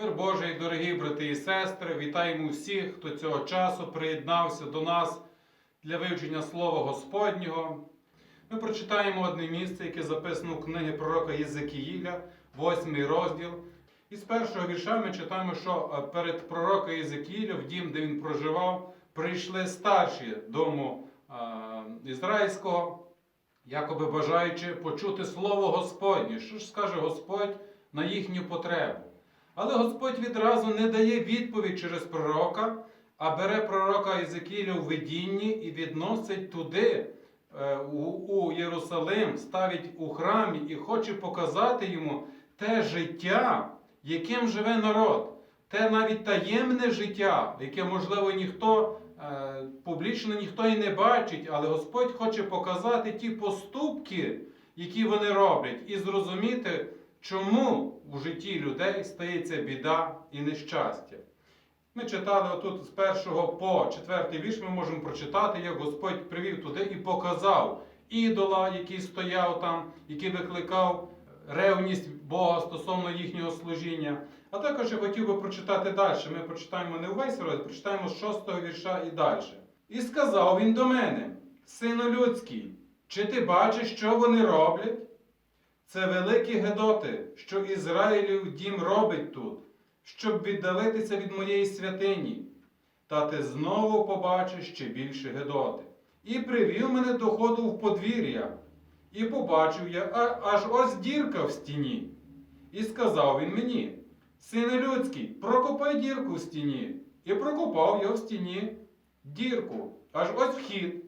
Мир Божий, дорогі брати і сестри, вітаємо всіх, хто цього часу приєднався до нас для вивчення Слова Господнього. Ми прочитаємо одне місце, яке записано в книгі пророка Єзекіїля, 8 розділ. І з першого вірша ми читаємо, що е, перед пророка Єзекіїля, в дім, де він проживав, прийшли старші дому е, ізраїльського, якоби бажаючи почути слово Господнє. Що ж скаже Господь на їхню потребу? Але Господь відразу не дає відповідь через пророка, а бере пророка Єзекіля у видінні і відносить туди, е, у, у Єрусалим, ставить у храмі і хоче показати йому те життя, яким живе народ, те навіть таємне життя, яке, можливо, ніхто е, публічно ніхто і не бачить, але Господь хоче показати ті поступки, які вони роблять, і зрозуміти, чому в житті людей стається біда і нещастя. Ми читали отут з першого по четвертий вірш, ми можемо прочитати, як Господь привів туди і показав ідола, який стояв там, який викликав ревність Бога стосовно їхнього служіння. А також я хотів би прочитати далі. Ми прочитаємо не увесь розділ, прочитаємо з шостого вірша і далі. І сказав він до мене, сину людський, чи ти бачиш, що вони роблять? Це великі гедоти, що Ізраїлів дім робить тут, щоб віддалитися від моєї святині. Та ти знову побачиш ще більше гедоти. І привів мене до ходу в подвір'я, і побачив я аж ось дірка в стіні. І сказав він мені: Сине людський, прокопай дірку в стіні. І прокопав я в стіні дірку, аж ось вхід.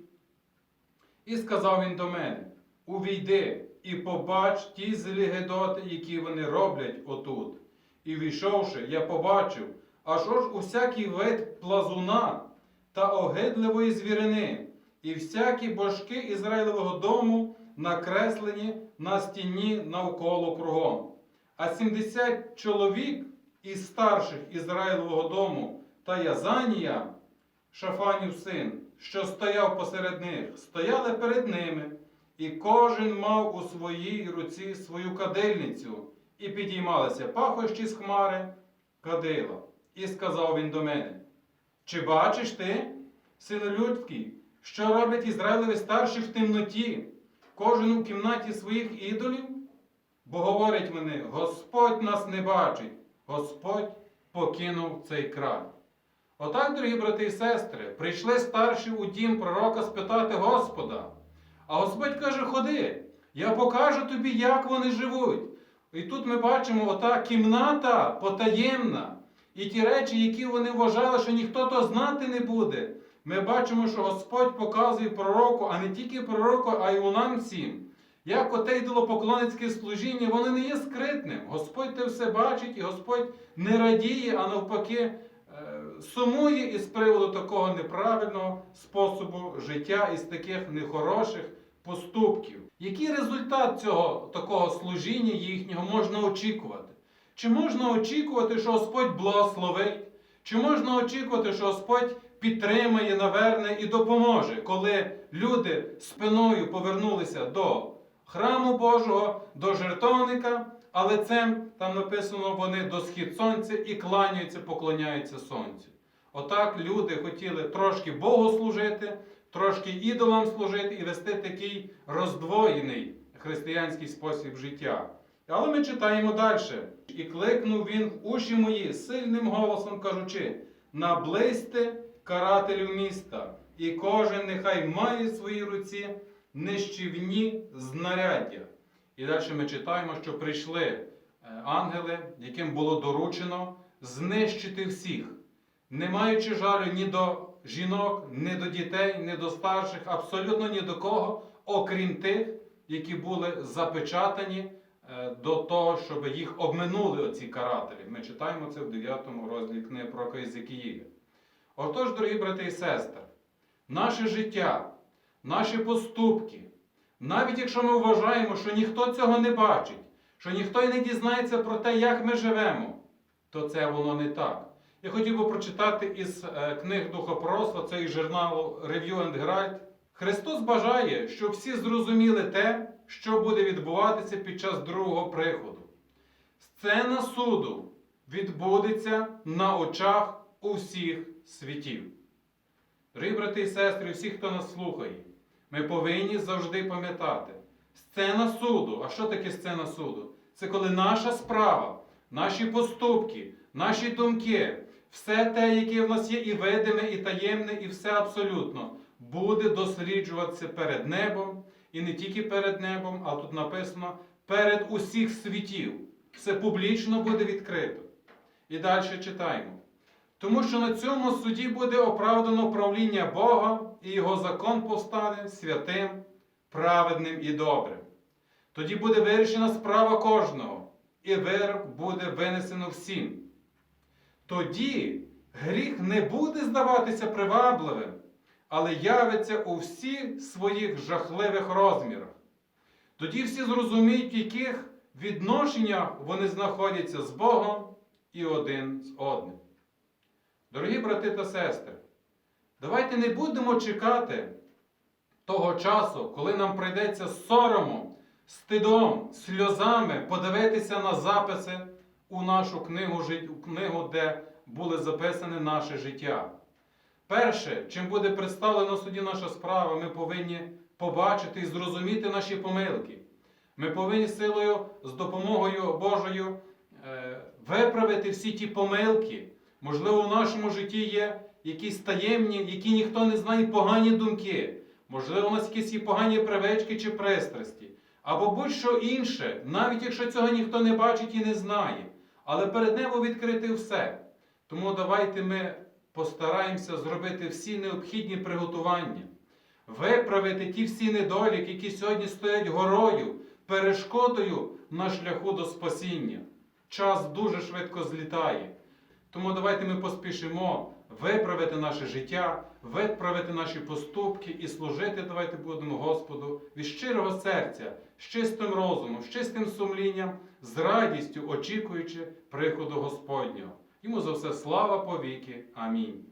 І сказав він до мене: Увійди і побач ті злі гедоти, які вони роблять отут. І війшовши, я побачив, аж ось усякий вид плазуна та огидливої звірини, і всякі божки Ізраїлевого дому накреслені на стіні навколо кругом. А сімдесят чоловік із старших Ізраїлевого дому та Язанія, Шафанів син, що стояв посеред них, стояли перед ними, і кожен мав у своїй руці свою кадильницю, і підіймалися пахощі з хмари кадила. І сказав він до мене: Чи бачиш ти, сину людський, що роблять Ізраїлеві старші в темноті, кожен у кімнаті своїх ідолів? Бо говорить вони, Господь нас не бачить, Господь покинув цей край. Отак, дорогі брати і сестри, прийшли старші у дім пророка спитати Господа. А Господь каже: Ходи, я покажу тобі, як вони живуть. І тут ми бачимо ота кімната потаємна. І ті речі, які вони вважали, що ніхто то знати не буде. Ми бачимо, що Господь показує пророку, а не тільки пророку, а й у нам всім. Як оте ідолопоклонницьке служіння, воно не є скритним. Господь те все бачить, і Господь не радіє, а навпаки, е, сумує із приводу такого неправильного способу життя, із таких нехороших поступків. Який результат цього такого служіння їхнього можна очікувати? Чи можна очікувати, що Господь благословить? Чи можна очікувати, що Господь підтримає, наверне і допоможе, коли люди спиною повернулися до храму Божого, до жертовника, а лицем там написано вони до схід сонця і кланяються, поклоняються сонцю. Отак люди хотіли трошки Богу служити, трошки ідолам служити і вести такий роздвоєний християнський спосіб життя. Але ми читаємо далі. І кликнув він в уші мої сильним голосом, кажучи: наблизьте карателів міста, і кожен нехай має в своїй руці нищівні знаряддя. І далі ми читаємо, що прийшли е, ангели, яким було доручено знищити всіх, не маючи жалю ні до жінок, ні до дітей, ні до старших, абсолютно ні до кого, окрім тих, які були запечатані е, до того, щоб їх обминули оці карателі. Ми читаємо це в 9 розділі книги про Єзекіїля. Отож, дорогі брати і сестри, наше життя, наші поступки, навіть якщо ми вважаємо, що ніхто цього не бачить, що ніхто й не дізнається про те, як ми живемо, то це воно не так. Я хотів би прочитати із е, книг Духопроства, це із журналу Review and Herald. Христос бажає, щоб всі зрозуміли те, що буде відбуватися під час другого приходу. Сцена суду відбудеться на очах усіх світів. Дорогі брати і сестри, всі, хто нас слухає, ми повинні завжди пам'ятати, сцена суду. А що таке сцена суду? Це коли наша справа, наші поступки, наші думки, все те, яке в нас є і видиме, і таємне, і все абсолютно, буде досліджуватися перед небом, і не тільки перед небом, а тут написано перед усіх світів. Все публічно буде відкрито. І далі читаємо. Тому що на цьому суді буде оправдано правління Бога, і його закон повстане святим, праведним і добрим. Тоді буде вирішена справа кожного, і вирок буде винесено всім. Тоді гріх не буде здаватися привабливим, але явиться у всіх своїх жахливих розмірах. Тоді всі зрозуміють, в яких відношеннях вони знаходяться з Богом і один з одним. Дорогі брати та сестри, давайте не будемо чекати того часу, коли нам прийдеться з соромом, стидом, сльозами подивитися на записи у нашу книгу, книгу, де були записане наше життя. Перше, чим буде представлена суді наша справа, ми повинні побачити і зрозуміти наші помилки. Ми повинні силою з допомогою Божою е, виправити всі ті помилки. Можливо, в нашому житті є якісь таємні, які ніхто не знає, погані думки. Можливо, у нас якісь погані привички чи пристрасті. Або будь-що інше, навіть якщо цього ніхто не бачить і не знає. Але перед небом відкрити все. Тому давайте ми постараємося зробити всі необхідні приготування, виправити ті всі недоліки, які сьогодні стоять горою, перешкодою на шляху до спасіння. Час дуже швидко злітає. Тому давайте ми поспішимо виправити наше життя, виправити наші поступки і служити давайте будемо Господу від щирого серця, з чистим розумом, з чистим сумлінням, з радістю очікуючи приходу Господнього. Йому за все слава повіки. Амінь.